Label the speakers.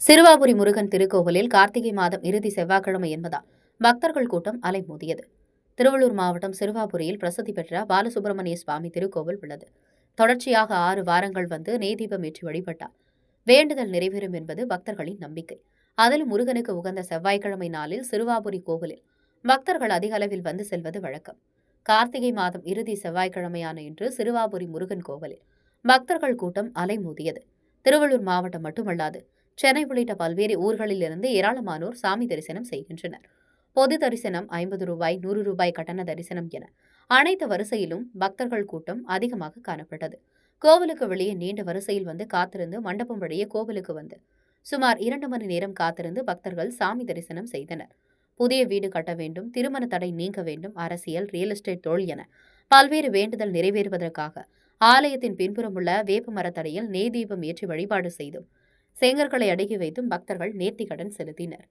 Speaker 1: சிறுவாபுரி முருகன் திருக்கோவிலில் கார்த்திகை மாதம் இறுதி செவ்வாய்க்கிழமை என்பதால் பக்தர்கள் கூட்டம் அலைமோதியது. திருவள்ளூர் மாவட்டம் சிறுவாபுரியில் பிரசித்தி பெற்ற பாலசுப்பிரமணிய சுவாமி திருக்கோவில் உள்ளது. தொடர்ச்சியாக ஆறு வாரங்கள் வந்து நெய்தீபம் ஏற்றி வழிபட்டார். வேண்டுதல் நிறைவேறும் என்பது பக்தர்களின் நம்பிக்கை. அதில் முருகனுக்கு உகந்த செவ்வாய்க்கிழமை நாளில் சிறுவாபுரி கோவிலில் பக்தர்கள் அதிக அளவில் வந்து செல்வது வழக்கம். கார்த்திகை மாதம் இறுதி செவ்வாய்க்கிழமையான இன்று சிறுவாபுரி முருகன் கோவிலில் பக்தர்கள் கூட்டம் அலைமோதியது. திருவள்ளூர் மாவட்டம் மட்டுமல்லாது சென்னை உள்ளிட்ட பல்வேறு ஊர்களிலிருந்து ஏராளமானோர் சாமி தரிசனம் செய்கின்றனர். பொது தரிசனம் ஐம்பது ரூபாய் நூறு ரூபாய் கட்டண தரிசனம் என அனைத்து வரிசையிலும் பக்தர்கள் கூட்டம் அதிகமாக காணப்பட்டது. கோவிலுக்கு வெளியே நீண்ட வரிசையில் வந்து காத்திருந்து மண்டபம் வழியே கோவிலுக்கு வந்து சுமார் இரண்டு மணி நேரம் காத்திருந்து பக்தர்கள் சாமி தரிசனம் செய்தனர். புதிய வீடு கட்ட வேண்டும் திருமண தடை நீங்க வேண்டும் அரசியல் ரியல் எஸ்டேட் தொழில் என பல்வேறு வேண்டுதல் நிறைவேறுவதற்காக ஆலயத்தின் பின்புறம் உள்ள வேப்ப மரத்தடியில் நெய் தீபம் ஏற்றி வழிபாடு செய்தும் சேங்கர்களை அடுக்கி வைத்தும் பக்தர்கள் நேர்த்திக்கடன் செலுத்தினர்.